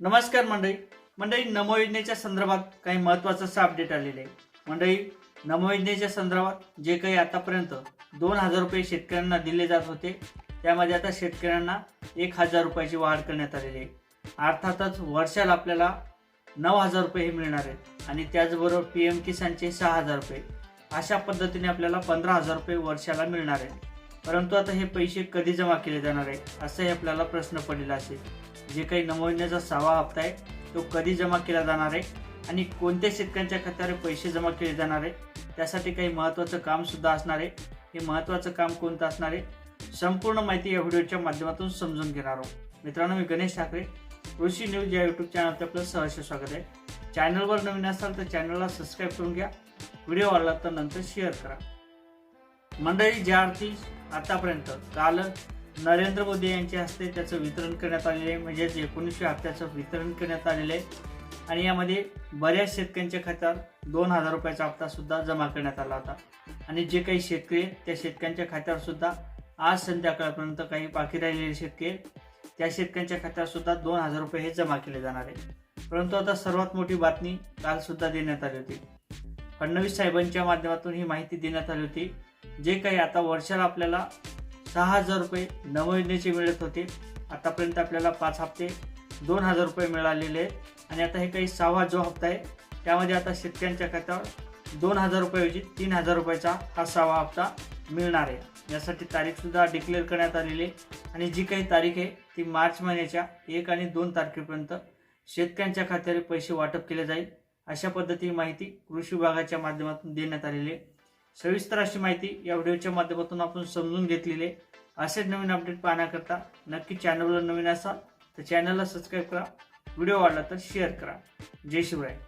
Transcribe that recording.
नमस्कार मंडळी. मंडळी नमो योजनेच्या संदर्भात काही महत्त्वाचं असं अपडेट आलेलं आहे. मंडळी नमो योजनेच्या संदर्भात जे काही आतापर्यंत दोन हजार रुपये शेतकऱ्यांना दिले जात होते त्यामध्ये आता शेतकऱ्यांना एक हजार रुपयाची वाढ करण्यात आलेली आहे. अर्थातच वर्षाला आपल्याला नऊ हजार रुपये हे मिळणार आहेत आणि त्याचबरोबर पी एम किसानचे सहा हजार रुपये. अशा पद्धतीने आपल्याला पंधरा हजार रुपये वर्षाला मिळणार आहे परंतु आता हे पैसे कधी जमा केले जाणार आहे असाही आपल्याला प्रश्न पडलेला असेल. जे काही नमवण्याचा सहावा हप्ता आहे तो कधी जमा केला जाणार आहे आणि कोणत्या शेतकऱ्यांच्या खात्यावर पैसे जमा केले जाणार आहे त्यासाठी काही महत्त्वाचं काम सुद्धा असणार आहे. हे महत्त्वाचं काम कोणतं असणार आहे संपूर्ण माहिती या व्हिडिओच्या माध्यमातून समजून घेणार आहोत. मित्रांनो मी गणेश ठाकरे कृषी न्यूज या यूट्यूब चॅनलचं आपलं सहर्ष स्वागत आहे. चॅनलवर नवीन असाल तर चॅनलला सबस्क्राईब करून घ्या. व्हिडिओ आवडला तर नंतर शेअर करा. मंडळी ज्या अर्थी आतापर्यंत. काल नरेंद्र मोदी यांच्या हस्ते त्याचं वितरण करण्यात आलेलं आहे म्हणजेच एकोणीसशे हप्त्याचं वितरण करण्यात आलेलं. आहे आणि यामध्ये बऱ्याच शेतकऱ्यांच्या खात्यात दोन हजार रुपयाचा हप्ता सुद्धा जमा करण्यात आला होता. आणि जे काही शेतकरी आहेत, त्या शेतकऱ्यांच्या खात्यावर सुद्धा आज संध्याकाळपर्यंत काही बाकी राहिलेले शेतकरी त्या शेतकऱ्यांच्या खात्यावर सुद्धा दोन हजार रुपये हे जमा केले जाणार आहे परंतु आता सर्वात मोठी बातमी काल सुद्धा देण्यात आली होती. फडणवीस साहेबांच्या माध्यमातून ही माहिती देण्यात आली होती. जे काही आता वर्षाला आपल्याला सहा हजार रुपये नवयोजनेचे मिळत होते आतापर्यंत आपल्याला पाच हप्ते दोन हजार रुपये मिळालेले आहेत. आणि आता हे काही सहावा जो हप्ता आहे त्यामध्ये आता शेतकऱ्यांच्या खात्यावर दोन हजार रुपयाऐवजी तीन हजार रुपयाचा हा सहावा हप्ता मिळणार आहे. यासाठी तारीखसुद्धा डिक्लेअर करण्यात आलेली आहे. आणि जी काही तारीख आहे ती मार्च महिन्याच्या एक आणि दोन तारखेपर्यंत शेतकऱ्यांच्या खात्यावर पैसे वाटप केले जाईल. अशा पद्धतीची माहिती कृषी विभागाच्या माध्यमातून देण्यात आलेली आहे. सविस्तर अशी माहिती या व्हिडिओच्या माध्यमातून आपण समजून घेतलेली आहे. असेच नवीन अपडेट पाहण्याकरता नक्की चॅनलवर नवीन असाल तर चॅनलला सबस्क्राईब करा. व्हिडिओ आवडला तर शेअर करा. जय शिवराय.